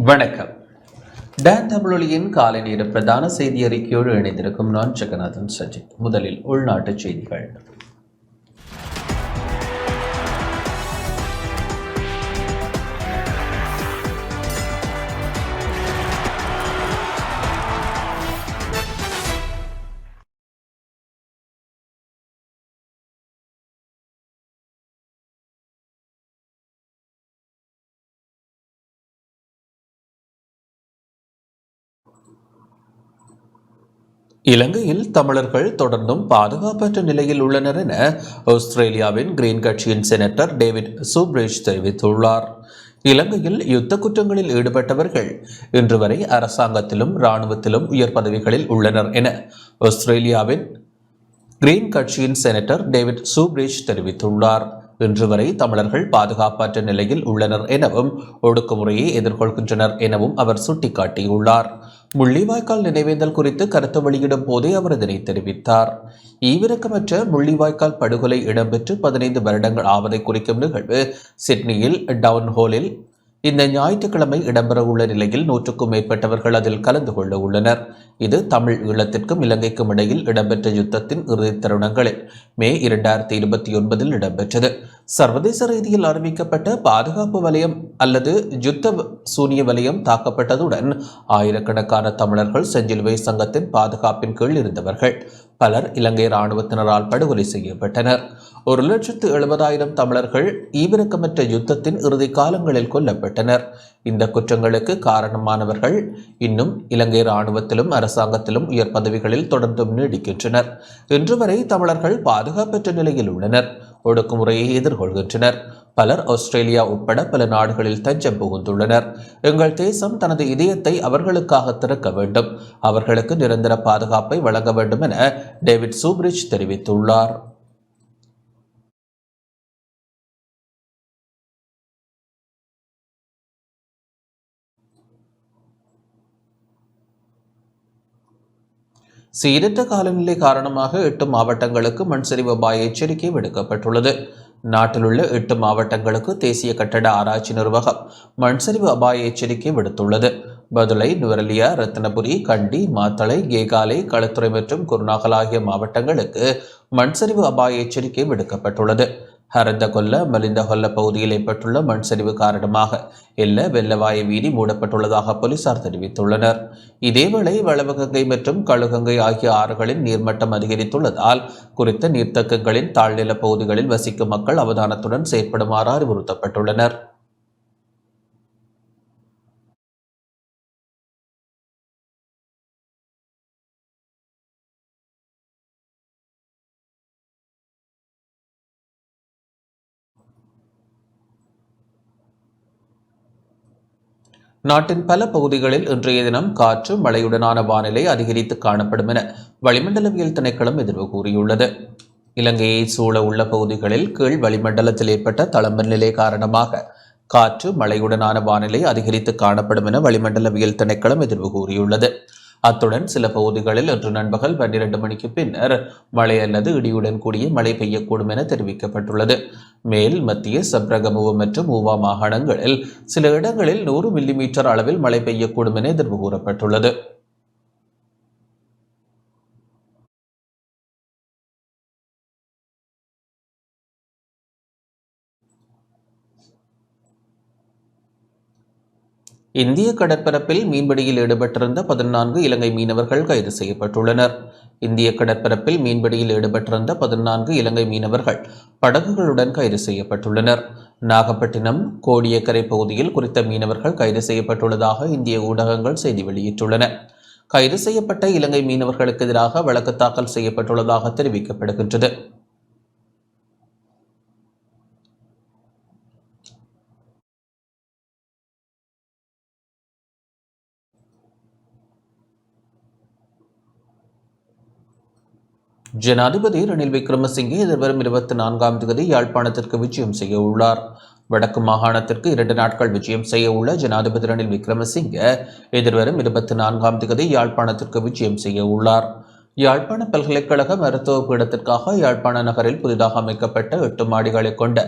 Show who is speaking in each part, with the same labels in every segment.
Speaker 1: வணக்கம். டான் தமிழொலியின் காலை நேர பிரதான செய்தி அறிக்கையோடு இணைந்திருக்கும் நான் ஜெகநாதன் சஜித். முதலில் உள்நாட்டுச் செய்திகள். இலங்கையில் தமிழர்கள் தொடர்ந்தும் பாதுகாப்பற்ற நிலையில் உள்ளனர் என ஆஸ்திரேலியாவின் கிரீன் கட்சியின் செனட்டர் டேவிட் சூப்ரேஷ் தெரிவித்துள்ளார். இலங்கையில் யுத்த குற்றங்களில் ஈடுபட்டவர்கள் இன்று வரை அரசாங்கத்திலும் இராணுவத்திலும் உயர் பதவிகளில் உள்ளனர் என ஆஸ்திரேலியாவின் கிரீன் கட்சியின் செனட்டர் டேவிட் சூப்ரேஷ் தெரிவித்துள்ளார். இன்று வரை தமிழர்கள் பாதுகாப்பற்ற நிலையில் உள்ளனர் எனவும் ஒடுக்குமுறையை எதிர்கொள்கின்றனர் எனவும் அவர் சுட்டிக்காட்டியுள்ளார். முள்ளிவாய்க்கால் நினைவேந்தல் குறித்து கருத்து வெளியிடும் போதே அவர் இதனை தெரிவித்தார். ஈவிரக்கமற்ற முள்ளிவாய்க்கால் படுகொலை இடம்பெற்று பதினைந்து வருடங்கள் ஆவதை குறிக்கும் நிகழ்வு சிட்னியில் டவுன் ஹோலில் இந்த ஞாயிற்றுக்கிழமை இடம்பெறவுள்ள நிலையில் நூற்றுக்கும் மேற்பட்டவர்கள் அதில் கலந்து கொள்ள உள்ளனர். இது தமிழ் ஈழத்திற்கும் இலங்கைக்கும் இடையில் இடம்பெற்ற யுத்தத்தின் இறுதி தருணங்களில் மே இரண்டாயிரத்தி இருபத்தி ஒன்பதில் இடம்பெற்றது. சர்வதேச ரீதியில் அறிவிக்கப்பட்ட பாதுகாப்பு வலயம் அல்லது யுத்த சூனிய வலயம் தாக்கப்பட்டதுடன் ஆயிரக்கணக்கான தமிழர்கள் செஞ்சிலுவை சங்கத்தின் பாதுகாப்பின் கீழ் இருந்தவர்கள். பலர் இலங்கை இராணுவத்தினரால் படுகொலை செய்யப்பட்டனர். ஒரு லட்சத்து எழுபதாயிரம் தமிழர்கள் ஈவிரக்கமற்ற யுத்தத்தின் இறுதி காலங்களில் கொல்லப்பட்டனர். இந்த குற்றங்களுக்கு காரணமானவர்கள் இன்னும் இலங்கை இராணுவத்திலும் அரசாங்கத்திலும் உயர் பதவிகளில் தொடர்ந்தும் நீடிக்கின்றனர். இன்று வரை தமிழர்கள் பாதுகாப்பற்ற நிலையில் உள்ளனர். ஒடுக்குமுறையை எதிர்கொள்கின்றனர். பலர் ஆஸ்திரேலியா உட்பட பல நாடுகளில் தஞ்சம் புகுந்துள்ளனர். எங்கள் தேசம் தனது இதயத்தை அவர்களுக்காக திறக்க வேண்டும். அவர்களுக்கு நிரந்தர பாதுகாப்பை வழங்க வேண்டும் என டேவிட் சூப்ரிச் தெரிவித்துள்ளார். சீரற்ற காலநிலை காரணமாக எட்டு மாவட்டங்களுக்கு மண்சரிவு அபாய எச்சரிக்கை விடுக்கப்பட்டுள்ளது. நாட்டிலுள்ள எட்டு மாவட்டங்களுக்கு தேசிய கட்டட ஆராய்ச்சி நிர்வாகம் மண்சரிவு அபாய எச்சரிக்கை விடுத்துள்ளது. பதுளை நுவரலியா ரத்னபுரி கண்டி மாத்தளை கேகாலை களத்துறை மற்றும் குருநாகல் ஆகிய மாவட்டங்களுக்கு மண்சரிவு அபாய எச்சரிக்கை விடுக்கப்பட்டுள்ளது. ஹரந்த கொல்ல மலிந்த கொல்ல பகுதியில் ஏற்பட்டுள்ள மண் சரிவு காரணமாக எல்ல வெள்ளவாய வீதி மூடப்பட்டுள்ளதாக போலீசார் தெரிவித்துள்ளனர். இதேவேளை வளவகங்கை மற்றும் கழுகங்கை ஆகிய ஆறுகளின் நீர்மட்டம் அதிகரித்துள்ளதால் குறித்த நீர்த்தக்கங்களின் தாழ்நில பகுதிகளில் வசிக்கும் மக்கள் அவதானத்துடன் செயற்படுமாறு அறிவுறுத்தப்பட்டுள்ளனர். நாட்டின் பல பகுதிகளில் இன்றைய தினம் காற்று மழையுடனான வானிலை அதிகரித்து காணப்படும் என வளிமண்டலவியல் திணைக்களம் எதிர்வு கூறியுள்ளது. இலங்கையை சூழ உள்ள பகுதிகளில் கீழ் வளிமண்டலத்தில் ஏற்பட்ட தளம்பல் நிலை காரணமாக காற்று மழையுடனான வானிலை அதிகரித்து காணப்படும் என வளிமண்டலவியல் திணைக்களம் எதிர்வு கூறியுள்ளது. அத்துடன் சில பகுதிகளில் இன்று நண்பகல் பன்னிரண்டு மணிக்கு பின்னர் மழை அல்லது இடியுடன் கூடிய மழை பெய்யக்கூடும் என தெரிவிக்கப்பட்டுள்ளது. மேல் மத்திய சப்ரகமுவ மற்றும் ஊவா மாகாணங்களில் சில இடங்களில் நூறு மில்லிமீட்டர் அளவில் மழை பெய்யக்கூடும் என எதிர்வு கூறப்பட்டுள்ளது. இந்திய கடற்பரப்பில் மீன்பிடியில் ஈடுபட்டிருந்த பதினான்கு இலங்கை மீனவர்கள் கைது செய்யப்பட்டுள்ளனர். இந்திய கடற்பரப்பில் மீன்பிடியில் ஈடுபட்டிருந்த பதினான்கு இலங்கை மீனவர்கள் படகுகளுடன் கைது செய்யப்பட்டுள்ளனர். நாகப்பட்டினம் கோடியக்கரை பகுதியில் குறித்த மீனவர்கள் கைது செய்யப்பட்டுள்ளதாக இந்திய ஊடகங்கள் செய்தி வெளியிட்டுள்ளன. கைது செய்யப்பட்ட இலங்கை மீனவர்களுக்கு எதிராக வழக்கு தாக்கல் செய்யப்பட்டுள்ளதாக தெரிவிக்கப்படுகின்றது. ஜனாதிபதி ரணில் விக்ரமசிங்கே எதிர்வரும் இருபத்தி நான்காம் தேதி யாழ்ப்பாணத்திற்கு விஜயம் செய்ய உள்ளார். வடக்கு மாகாணத்திற்கு இரண்டு நாட்கள் விஜயம் செய்ய உள்ள ஜனாதிபதி ரணில் விக்ரமசிங்கே எதிர்வரும் இருபத்தி நான்காம் தேதி யாழ்ப்பாணத்திற்கு விஜயம் செய்ய உள்ளார். யாழ்ப்பாண பல்கலைக்கழக மருத்துவ பீடத்திற்காக யாழ்ப்பாண நகரில் புதிதாக அமைக்கப்பட்ட எட்டு மாடிகளை கொண்ட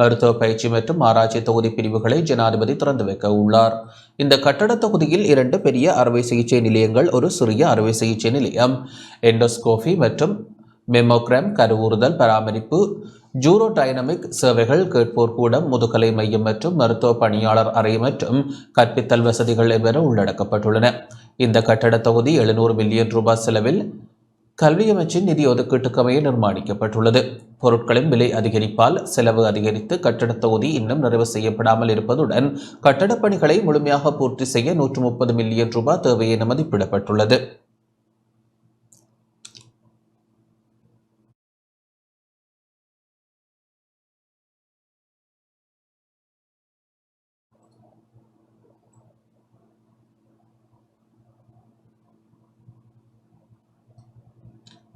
Speaker 1: மருத்துவ பயிற்சி மற்றும் ஆராய்ச்சி தொகுதி பிரிவுகளை ஜனாதிபதி திறந்து வைக்க உள்ளார். இந்த கட்டட தொகுதியில் இரண்டு பெரிய அறுவை சிகிச்சை நிலையங்கள் ஒரு சிறிய அறுவை சிகிச்சை நிலையம் எண்டோஸ்கோபி மற்றும் மெமோக்ரம் கருவுறுதல் பராமரிப்பு ஜூரோ டைனமிக் சேவைகள் கேட்போர் கூடம் முதுகலை மையம் மற்றும் மருத்துவ பணியாளர் அறை மற்றும் கற்பித்தல் வசதிகள் என்பன உள்ளடக்கப்பட்டுள்ளன? இந்த கட்டட தொகுதி எழுநூறு மில்லியன் ரூபாய் செலவில் கல்வி அமைச்சின் நிதி ஒதுக்கீட்டுக்கமைய நிர்மாணிக்கப்பட்டுள்ளது. பொருட்களின் விலை அதிகரிப்பால் செலவு அதிகரித்து கட்டடத் தொகுதி இன்னும் நிறைவு செய்யப்படாமல் இருப்பதுடன் கட்டடப் பணிகளை முழுமையாக பூர்த்தி செய்ய நூற்று முப்பது மில்லியன் ரூபாய் தேவை என மதிப்பிடப்பட்டுள்ளது.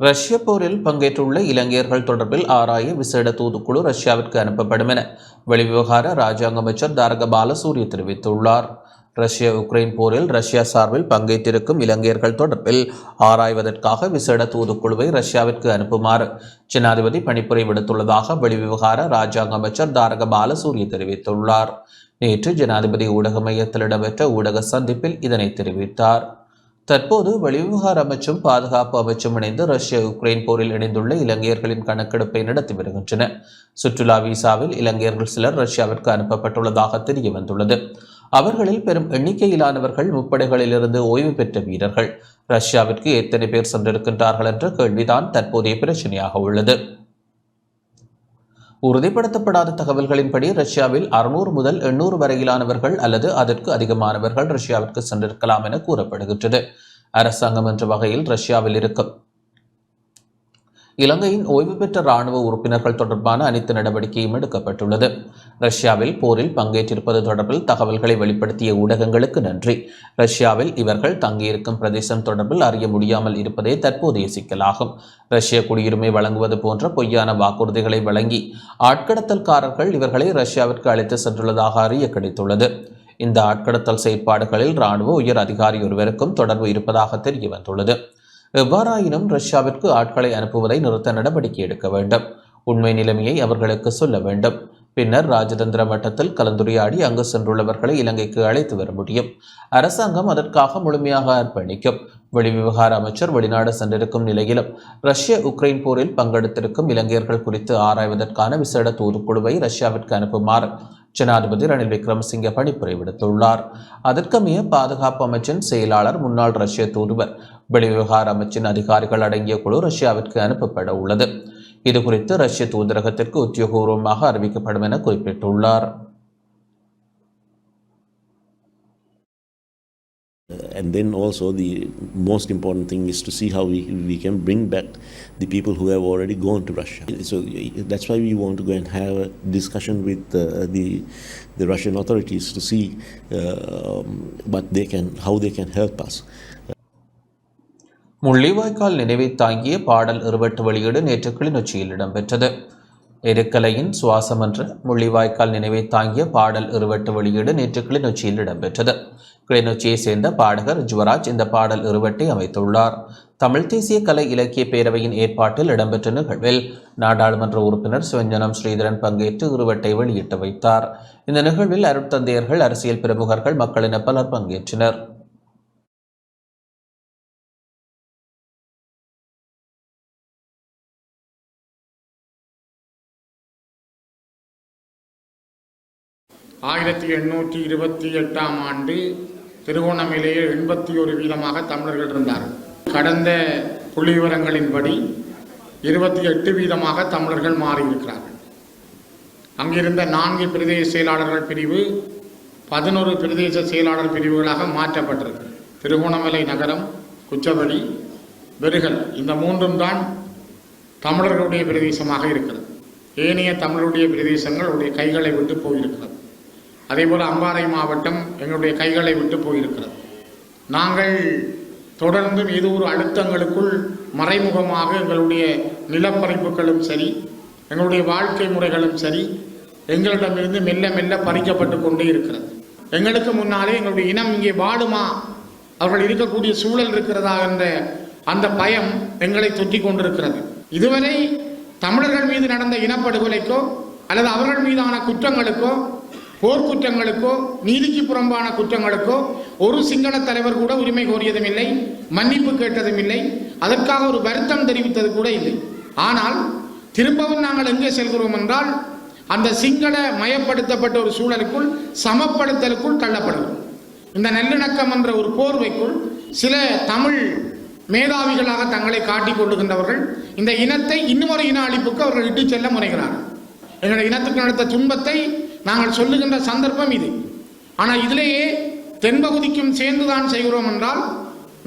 Speaker 1: ரஷ்ய போரில் பங்கேற்றுள்ள இலங்கையர்கள் தொடர்பில் ஆராய விசேட தூதுக்குழு ரஷ்யாவிற்கு அனுப்பப்படும் என வெளிவிவகார ராஜாங்க அமைச்சர் தாரக பாலசூரிய தெரிவித்துள்ளார். ரஷ்ய உக்ரைன் போரில் ரஷ்யா சார்பில் பங்கேற்றிருக்கும் இலங்கையர்கள் தொடர்பில் ஆராய்வதற்காக விசேட தூதுக்குழுவை ரஷ்யாவிற்கு அனுப்புமாறு ஜனாதிபதி பணிப்புரை விடுத்துள்ளதாக வெளிவிவகார ராஜாங்க அமைச்சர் தாரக பாலசூரிய தெரிவித்துள்ளார். நேற்று ஜனாதிபதி ஊடக மையத்தில் இடம்பெற்ற ஊடக சந்திப்பில் இதனை தெரிவித்தார். தற்போது வெளிவிவகார அமைச்சும் பாதுகாப்பு அமைச்சும் இணைந்து ரஷ்ய உக்ரைன் போரில் இணைந்துள்ள இலங்கையர்களின் கணக்கெடுப்பை நடத்தி வருகின்றன. சுற்றுலா விசாவில் இலங்கையர்கள் சிலர் ரஷ்யாவிற்கு அனுப்பப்பட்டுள்ளதாக தெரிய வந்துள்ளது அவர்களில் பெரும் எண்ணிக்கையிலானவர்கள் முப்படைகளிலிருந்து ஓய்வு பெற்ற வீரர்கள். ரஷ்யாவிற்கு எத்தனை பேர் சென்றிருக்கின்றார்கள் என்ற கேள்விதான் தற்போதைய பிரச்சனையாக உள்ளது. உறுதிப்படுத்தப்படாத தகவல்களின்படி ரஷ்யாவில் அறுநூறு முதல் எண்ணூறு வரையிலானவர்கள் அல்லது அதற்கு அதிகமானவர்கள் ரஷ்யாவிற்கு சென்றிருக்கலாம் என கூறப்படுகின்றது. அரசாங்கம் என்ற வகையில் ரஷ்யாவில் இருக்கும் இலங்கையின் ஓய்வு பெற்ற இராணுவ உறுப்பினர்கள் தொடர்பான அனைத்து நடவடிக்கையும் எடுக்கப்பட்டுள்ளது. ரஷ்யாவில் போரில் பங்கேற்றிருப்பது தொடர்பில் தகவல்களை வெளிப்படுத்திய ஊடகங்களுக்கு நன்றி. ரஷ்யாவில் இவர்கள் தங்கியிருக்கும் பிரதேசம் தொடர்பில் அறிய முடியாமல் இருப்பதே தற்போதைய சிக்கலாகும். ரஷ்ய குடியுரிமை வழங்குவது போன்ற பொய்யான வாக்குறுதிகளை வழங்கி ஆட்கடத்தல்காரர்கள் இவர்களை ரஷ்யாவிற்கு அழைத்து சென்றுள்ளதாக அறிய கிடைத்துள்ளது. இந்த ஆட்கடத்தல் செயற்பாடுகளில் இராணுவ உயர் அதிகாரி ஒருவருக்கும் தொடர்பு இருப்பதாக தெரிய வந்துள்ளது எவ்வாறாயினும் ரஷ்யாவிற்கு ஆட்களை அனுப்புவதை நிறுத்த நடவடிக்கை எடுக்க வேண்டும். உண்மை நிலைமையை அவர்களுக்கு சொல்ல வேண்டும். பின்னர் ராஜதந்திர மட்டத்தில் கலந்துரையாடி அங்கு சென்றுள்ளவர்களை இலங்கைக்கு அழைத்து வர முடியும். அரசாங்கம் அதற்காக முழுமையாக அர்ப்பணிக்கும். வெளிவிவகார அமைச்சர் வெளிநாடு சென்றிருக்கும் நிலையிலும் ரஷ்ய உக்ரைன் போரில் பங்கெடுத்திருக்கும் இலங்கையர்கள் குறித்து ஆராய்வதற்கான விசேட தூதுக்குழுவை ரஷ்யாவிற்கு அனுப்புமாறு ஜனாதிபதி ரணில் விக்ரமசிங்க பணிப்புரை விடுத்துள்ளார் அதற்கமைய பாதுகாப்பு அமைச்சின் செயலாளர் முன்னாள் ரஷ்ய தூதுவர் வெளிவிவகார அமைச்சின் அதிகாரிகள் அடங்கிய குழு ரஷ்யாவிற்கு அனுப்பப்பட உள்ளது இதுகுறித்து ரஷ்ய தூதரகத்திற்கு உத்தியோகபூர்வமாக அறிவிக்கப்படும் என குறிப்பிட்டுள்ளார்.
Speaker 2: And then also the most important thing is to see how we, we can bring back the people who have already gone to Russia. So that's why we want to go and have a discussion with uh, the the Russian authorities to see uh, what they can how they can help us.
Speaker 1: Mullivaikkal நினைவை தாங்கிய பாடல் இருவட்டு வெளியீடு நேற்று கிளிநொச்சியில் இடம்பெற்றது எருக்கலையின் சுவாசம் என்ற முள்ளிவாய்க்கால் நினைவை தாங்கிய பாடல் இருவட்டு வெளியீடு நேற்று கிளிநொச்சியில் இடம்பெற்றது கிளிநொச்சியை சேர்ந்த பாடகர் ஜுவராஜ் இந்த பாடல் இருவட்டை அமைத்துள்ளார். தமிழ் தேசிய கலை இலக்கிய பேரவையின் ஏற்பாட்டில் இடம்பெற்ற நிகழ்வில் நாடாளுமன்ற உறுப்பினர் சிவஞானம் ஸ்ரீதரன் பங்கேற்று இருவட்டை வெளியிட்டு வைத்தார். இந்த நிகழ்வில் அருட்தந்தையர்கள் அரசியல் பிரமுகர்கள் மக்களின பலர் பங்கேற்றனர்.
Speaker 3: ஆயிரத்தி எண்ணூற்றி இருபத்தி எட்டாம் ஆண்டு திருகோணமலையில் எண்பத்தி ஒரு வீதமாக தமிழர்கள் இருந்தார்கள். கடந்த புள்ளி விவரங்களின்படி இருபத்தி எட்டு வீதமாக தமிழர்கள் மாறியிருக்கிறார்கள். அங்கிருந்த நான்கு பிரதேச செயலாளர்கள் பிரிவு பதினோரு பிரதேச செயலாளர் பிரிவுகளாக மாற்றப்பட்டிருக்கு திருகோணமலை நகரம் குச்சவெளி வெறுகல் இந்த மூன்றும் தான் தமிழர்களுடைய பிரதேசமாக இருக்கிறது. ஏனைய தமிழருடைய பிரதேசங்கள் உடைய கைகளை விட்டு போயிருக்கிறது. அதேபோல் அம்பாறை மாவட்டம் எங்களுடைய கைகளை விட்டு போயிருக்கிறது. நாங்கள் தொடர்ந்தும் ஏதோ ஒரு அழுத்தங்களுக்குள் மறைமுகமாக எங்களுடைய நிலப்பறிப்புகளும் சரி எங்களுடைய வாழ்க்கை முறைகளும் சரி எங்களிடமிருந்து மெல்ல மெல்ல பறிக்கப்பட்டு கொண்டே இருக்கிறது. எங்களுக்கு முன்னாலே எங்களுடைய இனம் இங்கே வாடுமா அவர்கள் இருக்கக்கூடிய சூழல் இருக்கிறதா என்ற அந்த பயம் எங்களை தொற்றி கொண்டிருக்கிறது. இதுவரை தமிழர்கள் மீது நடந்த இனப்படுகொலைக்கோ அல்லது அவர்கள் மீதான குற்றங்களுக்கோ போர்க்குற்றங்களுக்கோ நீதிக்கு புறம்பான குற்றங்களுக்கோ ஒரு சிங்கள தலைவர் கூட உரிமை கோரியதும் இல்லை மன்னிப்பு கேட்டதும் இல்லை அதற்காக ஒரு வருத்தம் தெரிவித்தது கூட இல்லை. ஆனால் திரும்பவும் நாங்கள் எங்கே செல்கிறோம் என்றால் அந்த சிங்கள மயப்படுத்தப்பட்ட ஒரு சூழலுக்குள் சமப்படுத்தலுக்குள் தள்ளப்படுகிறோம். இந்த நல்லிணக்கம் என்ற ஒரு போர்வைக்குள் சில தமிழ் மேதாவிகளாக தங்களை காட்டிக் கொள்ளுகின்றவர்கள் இந்த இனத்தை இன்னும் ஒரு இன அழிப்புக்கு அவர்கள் இட்டுச் செல்ல முனைகிறார்கள். எங்களுடைய இனத்துக்கு நடத்த துன்பத்தை நாங்கள் சொல்லுகின்ற சந்தர்ப்பம் இது. ஆனால் இதிலேயே தென்பகுதிக்கும் சேர்ந்துதான் செய்கிறோம் என்றால்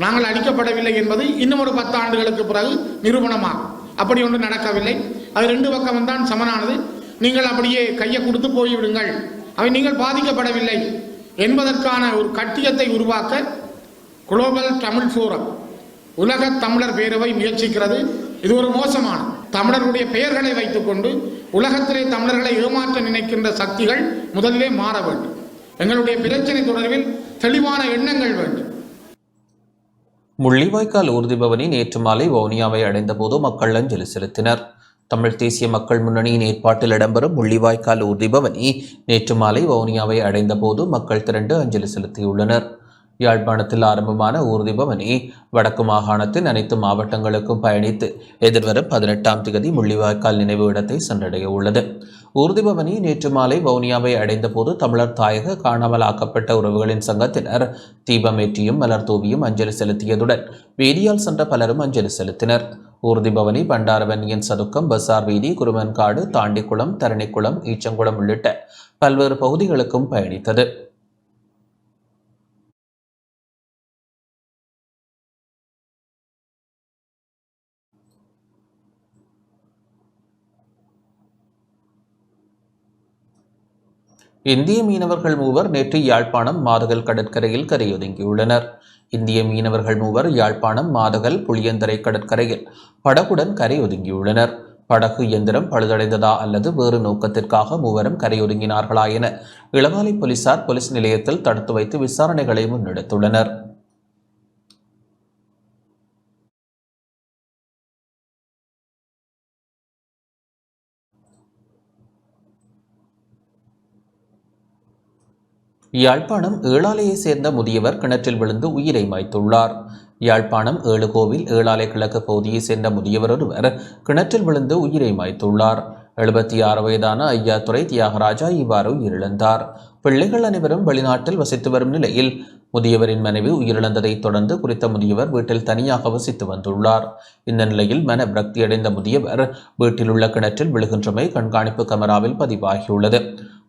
Speaker 3: நாங்கள் அடிக்கப்படவில்லை என்பது இன்னும் ஒரு பத்து ஆண்டுகளுக்கு பிறகு நிரூபணமாகும். அப்படி ஒன்று நடக்கவில்லை. அது ரெண்டு பக்கம் தான் சமனானது. நீங்கள் அப்படியே கையை கொடுத்து போய்விடுங்கள். அவை நீங்கள் பாதிக்கப்படவில்லை என்பதற்கான ஒரு கட்டியத்தை உருவாக்க குளோபல் தமிழ் ஃபோரம் உலக தமிழர் பேரவை முயற்சிக்கிறது. இது ஒரு மோசமான தமிழர்களுடைய பெயர்களை வைத்துக்கொண்டு உலகத்திலே தமிழர்களை ஏமாற்ற நினைக்கின்ற சக்திகள் முதலிலே மாற வேண்டும். எங்களுடைய பிரச்சனை தொடர்பில் தெளிவான எண்ணங்கள் வேண்டும்.
Speaker 1: முள்ளிவாய்க்கால் ஊர்திபவனி நேற்று மாலை வவுனியாவை அடைந்தபோது மக்கள் அஞ்சலி செலுத்தினர். தமிழ் தேசிய மக்கள் முன்னணியின் ஏற்பாட்டில் இடம்பெறும் முள்ளிவாய்க்கால் ஊர்திபவனி நேற்று மாலை வவுனியாவை அடைந்தபோது மக்கள் திரண்டு அஞ்சலி செலுத்தியுள்ளனர். யாழ்ப்பாணத்தில் ஆரம்பமான ஊர்திபவனி வடக்கு மாகாணத்தின் அனைத்து மாவட்டங்களுக்கும் பயணித்து எதிர்வரும் பதினெட்டாம் திகதி முள்ளிவாய்க்கால் நினைவு இடத்தை சென்றடைய உள்ளது. ஊர்திபவனி நேற்று மாலை வவுனியாவை அடைந்தபோது தமிழர் தாயக காணாமலாக்கப்பட்ட உறவுகளின் சங்கத்தினர் தீபமேற்றியும் மலர் தூவியும் அஞ்சலி செலுத்தியதுடன் வீதியால் சென்ற பலரும் அஞ்சலி செலுத்தினர். ஊர்திபவனி பண்டாரவன்னியின் சதுக்கம் பசார் வீதி குருமன்காடு தாண்டிக்குளம் தரணிக்குளம் ஈச்சங்குளம் உள்ளிட்ட பல்வேறு பகுதிகளுக்கும் பயணித்தது. இந்திய மீனவர்கள் மூவர் நேற்று யாழ்ப்பாணம் மாதகல் கடற்கரையில் கரையொதுங்கியுள்ளனர். இந்திய மீனவர்கள் மூவர் யாழ்ப்பாணம் மாதகல் புளியந்தரை கடற்கரையில் படகுடன் கரையொதுங்கியுள்ளனர். படகு இயந்திரம் பழுதடைந்ததா அல்லது வேறு நோக்கத்திற்காக மூவரும் கரையொதுங்கினார்களா என இளவாலை போலீசார் போலீஸ் நிலையத்தில் தடுத்து வைத்து விசாரணைகளை முன்னெடுத்துள்ளனர். யாழ்ப்பாணம் ஏழாலையை சேர்ந்த முதியவர் கிணற்றில் விழுந்து உயிரை மாய்த்துள்ளார். யாழ்ப்பாணம் ஏழுகோவில் ஏழாலை கிழக்கு பகுதியைச் சேர்ந்த முதியவர் ஒருவர் கிணற்றில் விழுந்து உயிரை மாய்த்துள்ளார். எழுபத்தி ஆறு வயதான ஐயாத்துறை தியாகராஜா இவ்வாறு உயிரிழந்தார். பிள்ளைகள் அனைவரும் வெளிநாட்டில் வசித்து வரும் நிலையில் முதியவரின் மனைவி உயிரிழந்ததைத் தொடர்ந்து குறித்த முதியவர் வீட்டில் தனியாக வசித்து வந்துள்ளார். இந்த நிலையில் மன பிரக்தியடைந்த முதியவர் வீட்டில் உள்ள கிணற்றில் விழுகின்றமை கண்காணிப்பு கமராவில் பதிவாகியுள்ளது.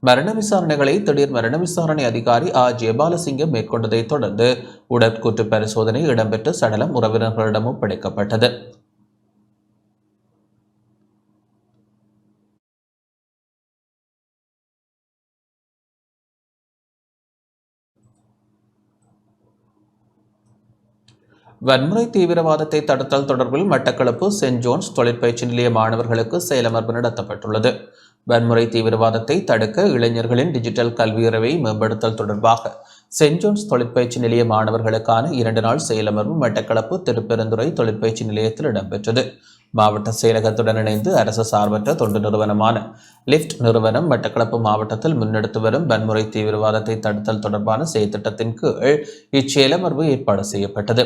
Speaker 1: மரண விசாரணைகளை திடீர் மரண விசாரணை அதிகாரி ஆ ஜெயபாலசிங்கம் மேற்கொண்டதை தொடர்ந்து உடற்கூற்று பரிசோதனை இடம்பெற்று சடலம் உறவினர்களிடம் ஒப்படைக்கப்பட்டது வன்முறை தீவிரவாதத்தை தடுத்தல் தொடர்பில் மட்டக்களப்பு சென்ட் ஜோன்ஸ் தொழிற்பயிற்சி நிலைய மாணவர்களுக்கு செயலமர்வு நடத்தப்பட்டுள்ளது. வன்முறை தீவிரவாதத்தை தடுக்க இளைஞர்களின் டிஜிட்டல் கல்வியுறவை மேம்படுத்தல் தொடர்பாக சென்ட் ஜோன்ஸ் தொழிற்பயிற்சி நிலைய மாணவர்களுக்கான இரண்டு நாள் செயலமர்வு மட்டக்களப்பு திருப்பெருந்துறை தொழிற்பயிற்சி நிலையத்தில் இடம்பெற்றது. மாவட்ட செயலகத்துடன் இணைந்து அரசு சார்பற்ற தொண்டு நிறுவனமான லிப்ட் நிறுவனம் மட்டக்களப்பு மாவட்டத்தில் முன்னெடுத்து வரும் வன்முறை தீவிரவாதத்தை தடுத்தல் தொடர்பான செயற்திட்டத்தின் கீழ் இச்செயலமர்வு ஏற்பாடு செய்யப்பட்டது.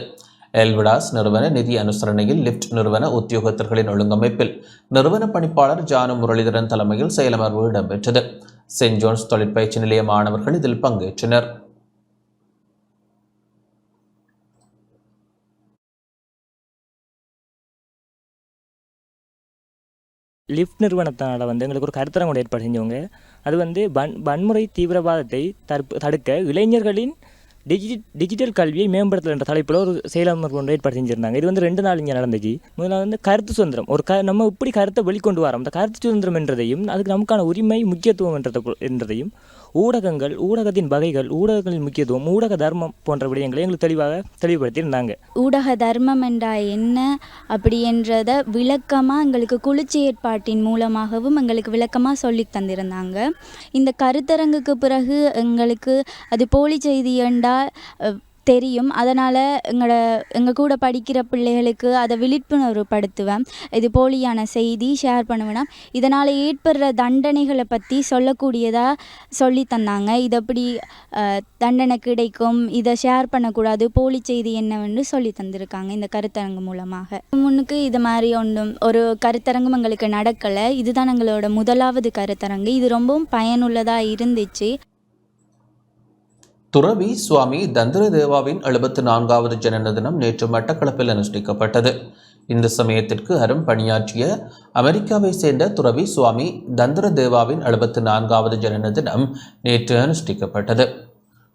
Speaker 1: எல்விடாஸ் நிறுவன நிதி அனுசரணையில் லிப்ட் நிறுவன உத்தியோகத்தர்களின் ஒழுங்கமைப்பில் நிறுவன பணிப்பாளர் ஜானு முரளிதரன் தலைமையில் செயலமர்வு இடம்பெற்றது. சென்ட் ஜோன்ஸ் தொழிற்பயிற்சி நிலைய மாணவர்கள் இதில் பங்கேற்றனர்.
Speaker 4: லிஃப்ட் நிறுவனத்தால் வந்து எங்களுக்கு ஒரு கருத்தரங்கோட ஏற்பாடு செஞ்சவங்க அது வந்து வன் வன்முறை தீவிரவாதத்தை தடுப்பு தடுக்க இளைஞர்களின் டிஜி டிஜிட்டல் கல்வியை மேம்படுத்தல் என்ற தலைப்பில் ஒரு செயலமர்வு ஒன்று ஏற்பாடு செஞ்சுருந்தாங்க. இது வந்து ரெண்டு நாள் இங்கே நடந்துச்சு. முதல்ல வந்து கருத்து சுதந்திரம். ஒரு க நம்ம இப்படி கருத்தை வெளிக்கொண்டு வரோம்? அந்த கருத்து சுதந்திரம் என்றதையும் அதுக்கு நமக்கான உரிமை முக்கியத்துவம் என்றதை என்றதையும் ஊடகங்கள் ஊடகத்தின் வகைகள் ஊடகங்களின் முக்கியத்துவம் ஊடக தர்மம் போன்ற விடயங்களை எங்களுக்கு தெளிவாக தெளிவுபடுத்தியிருந்தாங்க.
Speaker 5: ஊடக தர்மம் என்றா என்ன? அப்படி என்றதை விளக்கமாக எங்களுக்கு குளிர்ச்சி ஏற்பாட்டின் மூலமாகவும் எங்களுக்கு விளக்கமாக சொல்லி தந்திருந்தாங்க. இந்த கருத்தரங்குக்கு பிறகு எங்களுக்கு அது போலி செய்தி என்றால் தெரியும். அதனால் எங்களோட எங்கள் கூட படிக்கிற பிள்ளைகளுக்கு அதை விழிப்புணர்வு படுத்துவேன் இது போலியான செய்தி ஷேர் பண்ணுவேன்னா இதனால் ஏற்படுற தண்டனைகளை பற்றி சொல்லக்கூடியதாக சொல்லி தந்தாங்க. இது எப்படி தண்டனை கிடைக்கும்? இதை ஷேர் பண்ணக்கூடாது? போலி செய்தி என்னவென்று சொல்லி தந்திருக்காங்க இந்த கருத்தரங்கு மூலமாக. முன்னுக்கு இது மாதிரி ஒன்றும் ஒரு கருத்தரங்கும் எங்களுக்கு நடக்கலை. இதுதான் எங்களோட முதலாவது கருத்தரங்கு. இது ரொம்பவும் பயனுள்ளதாக இருந்துச்சு.
Speaker 1: துறவி சுவாமி தந்திர தேவாவின் எழுபத்து நான்காவது ஜனன தினம் நேற்று மட்டக்களப்பில் அனுஷ்டிக்கப்பட்டது. இந்த சமயத்திற்கு அரும் பணியாற்றிய அமெரிக்காவை சேர்ந்த துறவி சுவாமி தந்திர தேவாவின் எழுபத்தி நான்காவது ஜனன தினம் நேற்று அனுஷ்டிக்கப்பட்டது.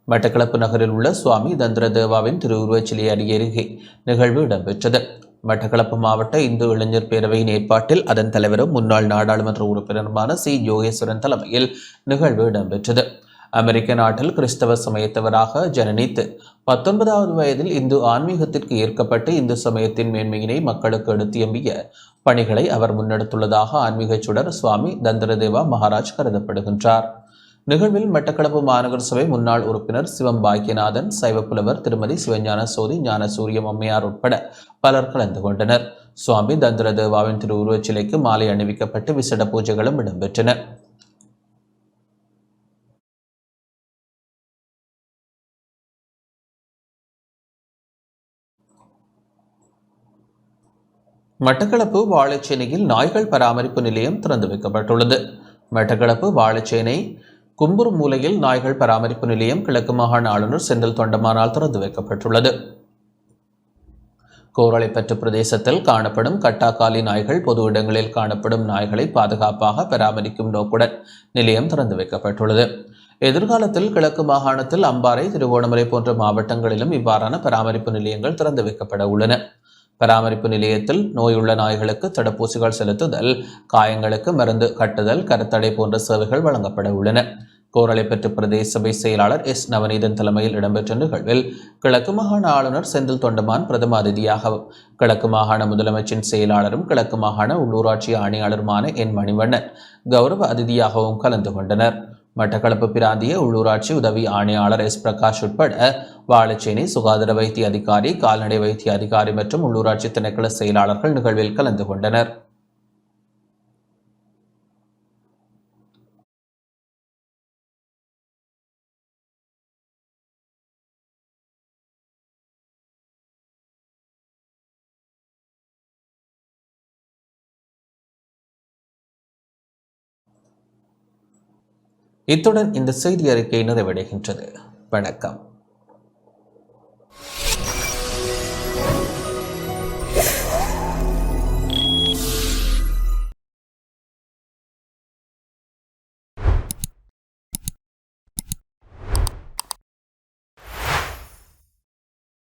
Speaker 1: மட்டக்களப்பு நகரில் உள்ள சுவாமி தந்திர தேவாவின் திருவுருவச் சிலை அருகே நிகழ்வு இடம்பெற்றது. மட்டக்களப்பு மாவட்ட இந்து இளைஞர் பேரவையின் ஏற்பாட்டில் அதன் தலைவரும் முன்னாள் நாடாளுமன்ற உறுப்பினருமான சி. யோகேஸ்வரன் தலைமையில் நிகழ்வு இடம்பெற்றது. அமெரிக்க நாட்டில் கிறிஸ்தவ சமயத்தவராக ஜனனித்து பத்தொன்பதாவது வயதில் இந்து ஆன்மீகத்திற்கு ஏற்கப்பட்டு இந்து சமயத்தின் மேன்மையினை மக்களுக்கு எடுத்தியம்பிய பணிகளை அவர் முன்னெடுத்துள்ளதாக ஆன்மீக சுடர் சுவாமி தந்திரதேவா மகாராஜ் கருதப்படுகின்றார். நிகழ்வில் மட்டக்களப்பு மாநகர சபை முன்னாள் உறுப்பினர் சிவம் பாக்கியநாதன் சைவப்புலவர் திருமதி சிவஞான சோதி ஞானசூரியம் அம்மையார் உட்பட பலர் கலந்து கொண்டனர். சுவாமி தந்திரதேவாவின் திருவுருவச் சிலைக்கு மாலை அணிவிக்கப்பட்டு விசேட பூஜைகளும் இடம்பெற்றன. மட்டக்களப்பு வாழைச்சேனையில் நாய்கள் பராமரிப்பு நிலையம் திறந்து வைக்கப்பட்டுள்ளது. மட்டக்களப்பு வாழைச்சேனை கும்பூர் மூலையில் நாய்கள் பராமரிப்பு நிலையம் கிழக்கு மாகாண ஆளுநர் செந்தில் தொண்டமானால் திறந்து வைக்கப்பட்டுள்ளது. கோரளைப்பற்று பிரதேசத்தில் காணப்படும் கட்டாக்காலி நாய்கள் பொது இடங்களில் காணப்படும் நாய்களை பாதுகாப்பாக பராமரிக்கும் நோக்குடன் நிலையம் திறந்து வைக்கப்பட்டுள்ளது. எதிர்காலத்தில் கிழக்கு மாகாணத்தில் அம்பாறை திருவோணமலை போன்ற மாவட்டங்களிலும் இவ்வாறான பராமரிப்பு நிலையங்கள் திறந்து வைக்கப்பட உள்ளன. பராமரிப்பு நிலையத்தில் நோயுள்ள நாய்களுக்கு தடுப்பூசிகள் செலுத்துதல் காயங்களுக்கு மருந்து கட்டுதல் கருத்தடை போன்ற சேவைகள் வழங்கப்பட உள்ளன. கோரளைப்பற்று பிரதேச சபை செயலாளர் எஸ். நவநீதன் தலைமையில் இடம்பெற்ற நிகழ்வில் கிழக்கு மாகாண ஆளுநர் செந்தில் தொண்டமான் பிரதம அதிதியாகவும் கிழக்கு மாகாண முதலமைச்சின் செயலாளரும் கிழக்கு மாகாண உள்ளூராட்சி ஆணையாளருமான என் மணிவண்ணன் கௌரவ அதிதியாகவும் கலந்து கொண்டனர். மட்டக்களப்பு பிராந்திய உள்ளூராட்சி உதவி ஆணையாளர் எஸ். பிரகாஷ் உட்பட வாழச்சேனி சுகாதார வைத்திய அதிகாரி கால்நடை வைத்திய அதிகாரி மற்றும் உள்ளூராட்சி திணைக்கள செயலாளர்கள் நிகழ்வில் கலந்து கொண்டனர். இத்துடன் இந்த செய்தி அறிக்கை நிறைவடைகின்றது. வணக்கம்.